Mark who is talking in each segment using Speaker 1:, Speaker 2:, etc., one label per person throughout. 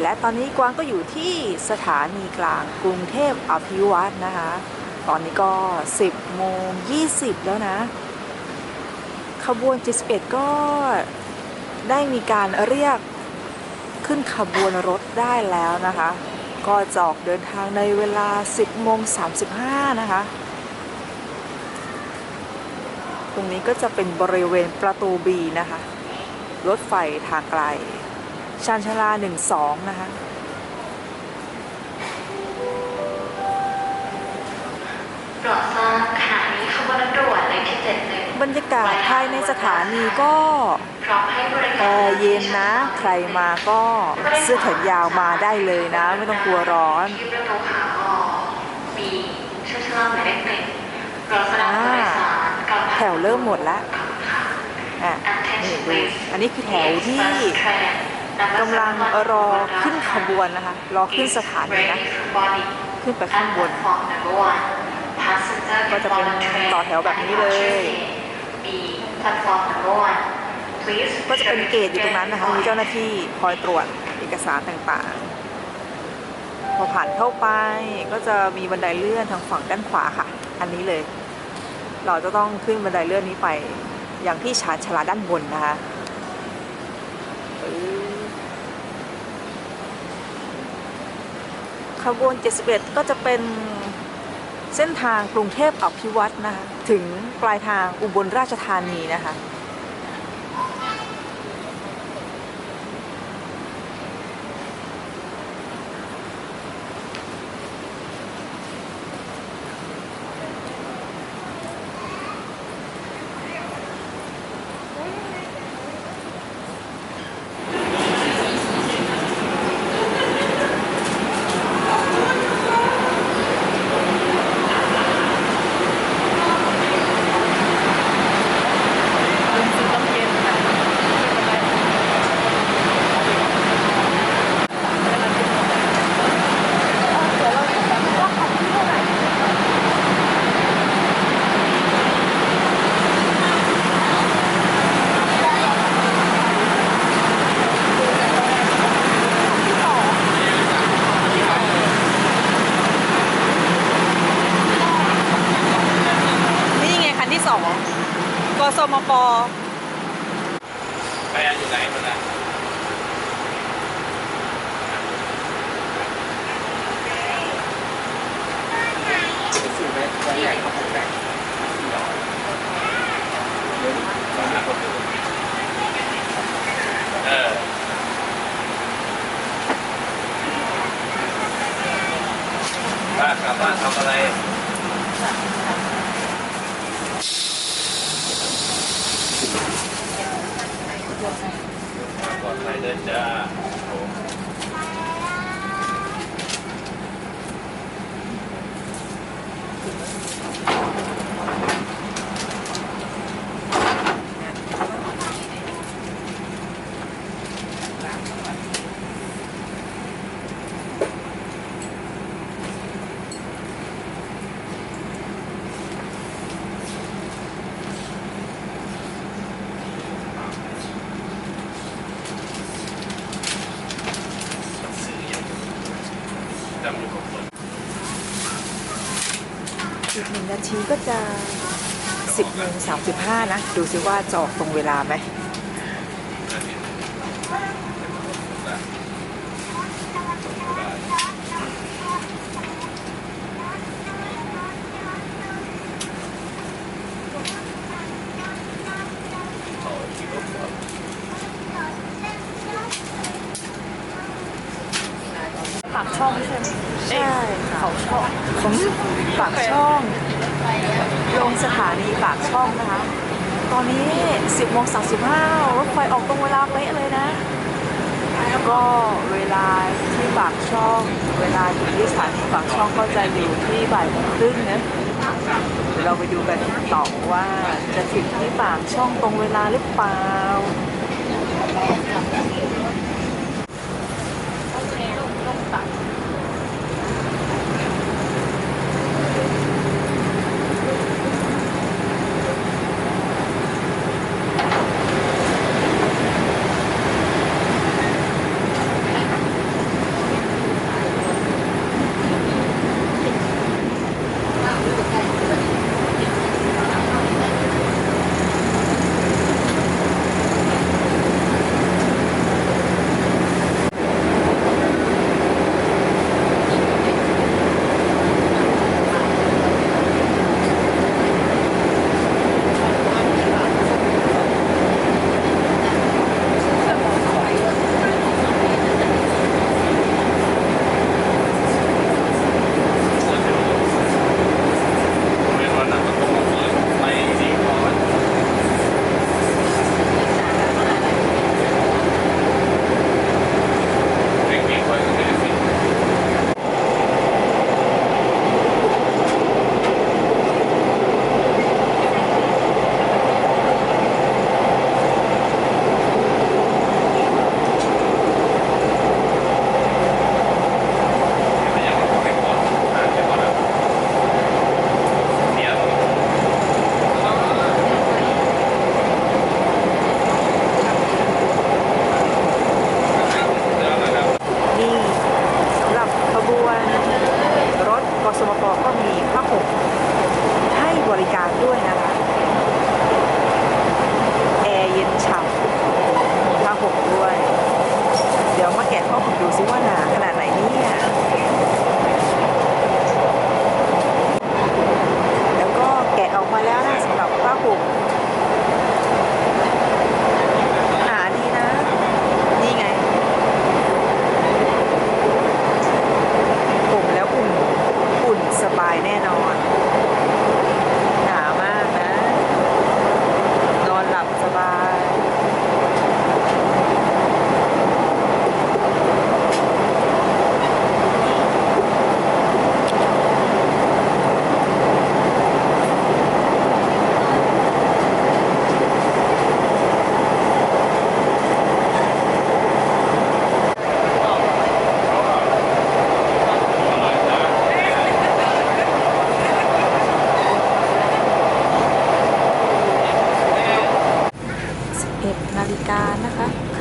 Speaker 1: และตอนนี้กวางก็อยู่ที่สถานีกลางกรุงเทพอภิวัตรนะคะ ตอนนี้ก็ 10โมง20 แล้วนะ ขบวน 71 ก็ได้มีการเรียกขึ้นขบวนรถได้แล้วนะคะ ก็จะออกเดินทางในเวลา 10โมง35 นะคะ ตรงนี้ก็จะเป็นบริเวณประตู B นะคะ รถไฟทางไกล ชานชาลา12นะคะ
Speaker 2: โปรดทราบขณะนี้ขบวนรถด่วนเลขที่เจ็ดหนึ่ง
Speaker 1: บรรยากาศภายในสถานีก็
Speaker 2: พร้อมให้บริ
Speaker 1: แอ
Speaker 2: การ
Speaker 1: ร์เย็นนะ ใครมาก็เสื้อแขนยาวมาได้เลยนะ ไม่ต้องกลัวร้อน
Speaker 2: ที่ประตูขาออกมีชั้นชาลาหมายเลขหนึ่งรถแสดงผู้โดยสารกำลัง
Speaker 1: แถวเริ่มหมดแล้ว
Speaker 2: ค่ะ
Speaker 1: อะนี่ดูอันนี้คือแถวที่ กำลังรอขึ้นขบวนนะคะ รอขึ้นสถานีนะ ขึ้นไปข้างบน ก็จะเป็นต่อแถวแบบนี้เลย
Speaker 2: มีแพลตฟอร์ม number one Please
Speaker 1: ก็จะเป็นเกตอยู่ตรงนั้นนะคะ มีเจ้าหน้าที่คอยตรวจเอกสารต่างๆ พอผ่านเข้าไปก็จะมีบันไดเลื่อนทางฝั่งด้านขวาค่ะ อันนี้เลย เราจะต้องขึ้นบันไดเลื่อนนี้ไป อย่างที่ชานชลาด้านบนนะคะ ขบวน 71 ก็จะเป็นเส้นทางกรุงเทพอภิวัตรนะคะถึงปลายทางอุบลราชธานีนะคะ ทีก็
Speaker 3: จะ
Speaker 1: 10โมง35 นะ ดูซิว่าจะออกตรงเวลาไหม
Speaker 4: ปากช่องใช่ไหม
Speaker 1: ใช่ค่ะ
Speaker 4: เขาช่อง
Speaker 1: ของปากช่องลง สถานีปากช่องนะคะ ตอนนี้ 10โมง35รถไฟออกตรงเวลาเป๊ะเลยนะก็เวลาที่ปากช่อง เวลาอยู่ที่สถานีปากช่องก็จะอยู่ที่บ่ายโมงครึ่งนะเดี๋ยวเราไปดูกันต่อว่าจะถึงที่ปากช่องตรงเวลาหรือเปล่านะคะค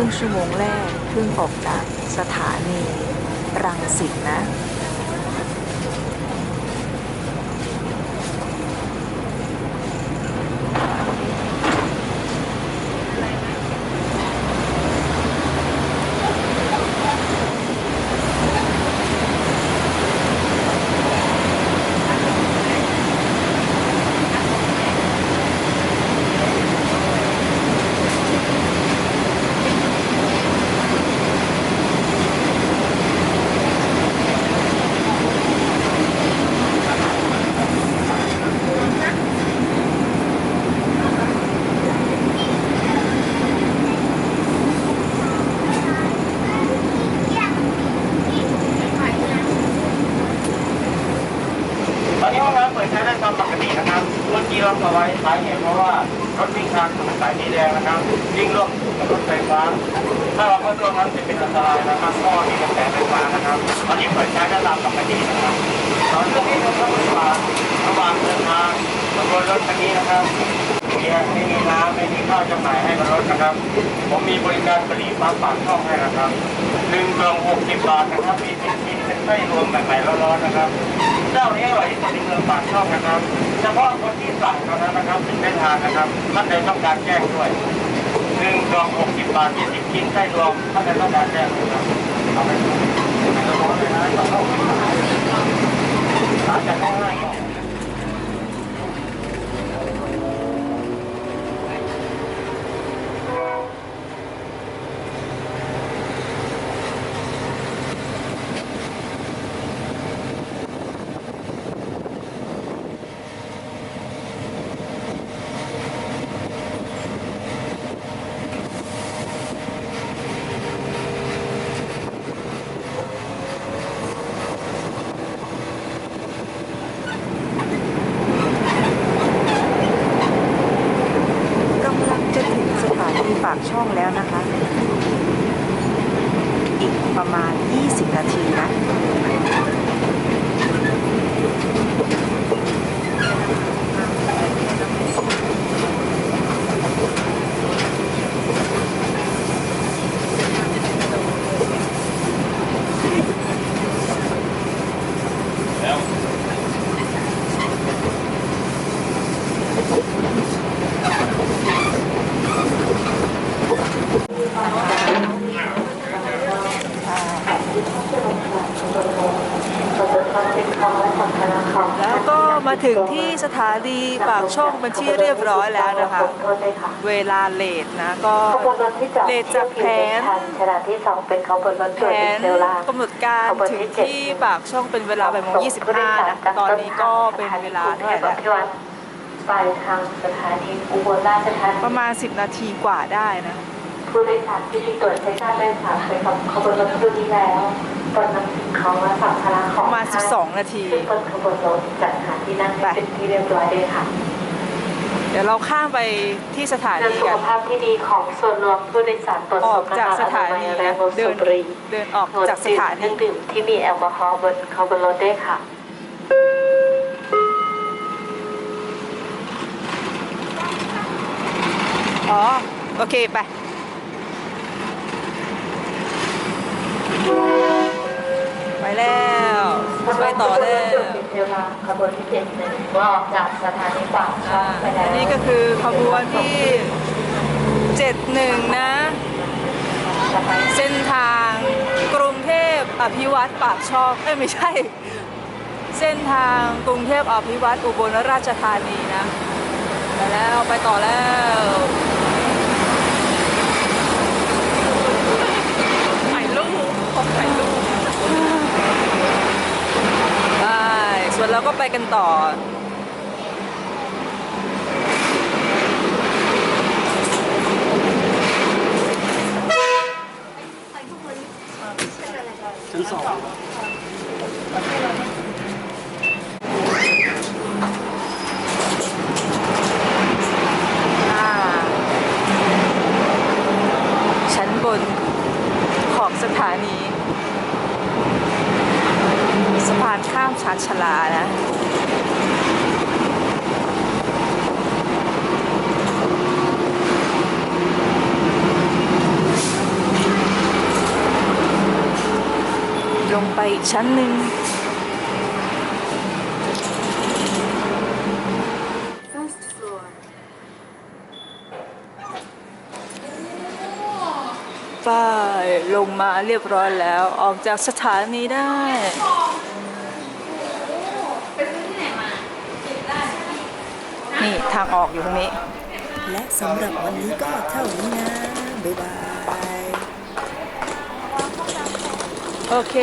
Speaker 1: รึ่งชั่วโมงแรกเพิ่งออกจากสถานีรังสิตนะ
Speaker 5: ตอนนี้ห้องน้ำเปิดใช้ได้ตามปกตินะครับ เมื่อกี้เราสไว้สาเหตุเพราะว่ารถวิ่งทางถนนสายสีแด งนะครับวิ่งร่วมกับรถไฟฟ้า ถ้าเราเข้าร่วงนั้นจะเป็นอันตรายนะครับข้อมีกระแสไฟฟ้านะครับตอนนี้เปิดใช้ได้ตามปกตินะครับตอนนี้เราเข้ามาระหว่างเดินทางบนรถคันนี้นะครับ ไม่มีน้ำไม่มีข้าวจำหน่ายให้กับรถนะครับ ผมมีบริการกะหรี่ปั๊บปากช่องให้นะครับหนึ่งกล่องหกสิบบาทนะครับ มีสิบชิ้นเป็นไส้รวมแบบใหม่ร้อนๆนะครับ เจ้านี้อร่อยที่สุดในเมืองปากช่องนะครับ เฉพาะคนที่สั่งเท่านั้นนะครับถึงได้ทานนะครับท่านใดต้องการแจ้งด้วยหนึ่งกล่องหกสิบบาทมีสิบชิ้นไส้รวมท่านใดต้องการแจ้งด้วยครับเอาไปเลยนะต้องเข้าไปหาจากง่ายๆำ
Speaker 1: ลังจะถึงสถานีปากช่องแล้วนะคะ อีกประมาณ 20 นาทีนะ
Speaker 3: แล้ว
Speaker 1: แล้วก็ มาถึงที่สถานีปากช่องเป็นที่เรียบร้อยแล้วนะคะ เวลาเลทนะก็
Speaker 6: ขบวนรถที่จอด
Speaker 1: เลทจากแผน
Speaker 6: ขณะที่สองเป็นขบวนรถ
Speaker 1: แผ
Speaker 6: ด่วนดี
Speaker 1: น
Speaker 6: เซลลากำ
Speaker 1: หนดการถึงที่ปากช่องเป็นเวลาบ่ายโมง25นะตอนนี้ก็เป็นเวลาเท่าไหร่แล้ว
Speaker 6: ที่วัดไปทางสถานีอุบลราชธานี
Speaker 1: ประมาณ 10 นาทีกว่าได้นะ
Speaker 6: ผู้โดยสารที่มีตรวจใช้ชาติได้ผ่านไปกับขบวนรถรุ่นนี้แล้ว ตอนนำสิ่งของและสัมภาระของ
Speaker 1: ประมาณ
Speaker 6: ท่น
Speaker 1: 12 นาที
Speaker 6: ซึ่งบนขบวนรถจัดหาที่นั่งให้เป็นที่เรียบร้อยด้วยค่ะ
Speaker 1: เดี๋ยวเราข้ามไปที่สถา
Speaker 6: เพื่อ
Speaker 1: นี
Speaker 6: สุข
Speaker 1: กัน
Speaker 6: ภาพที่ดีของส่วนรวมผู้โดยสารตรวจ
Speaker 1: อ
Speaker 6: ส
Speaker 1: อ
Speaker 6: อกบ
Speaker 1: จากสถานี
Speaker 6: แร
Speaker 1: นะ
Speaker 6: งสูบ
Speaker 1: เดิน
Speaker 6: บุหรี่
Speaker 1: เดินออก
Speaker 6: งด
Speaker 1: จากส
Speaker 6: ดื่ม
Speaker 1: ถา
Speaker 6: เค
Speaker 1: นี
Speaker 6: รื่องดื่มที่มีแอลกอฮอล์บนขบวนรถด้วยค่ะ
Speaker 1: อ๋อ โอเค ไปไป แล้วไปต่อแล้ว
Speaker 6: เวลาขบวนที่เจ็ดหนึ่งก็ออกจากสถานีปากช่
Speaker 1: อ่า
Speaker 6: องไปแล้ว
Speaker 1: อันนี้ก็คือขบวนที่71นะ เส้นทางกรุงเทพอภิวัตรปากช่องเอ้ยไม่ใช่ เส้นทางกรุงเทพอภิวัตรอุบลราชธานีนะไปแล้วไปต่อแล้วถ่ายรูปขอถ่ายรูปไป ส่วนเราก็ไปกันต่อ
Speaker 5: ชา
Speaker 1: ชลานะลงไปชั้นหนึ่งไปลงมาเรียบร้อยแล้ว ออกจากสถานีได้ นี่ทางออกอยู่ตรงนี้
Speaker 4: และสำหรับวันนี้ก็เท่านี้นะ บ๊ายบาย
Speaker 1: โอเค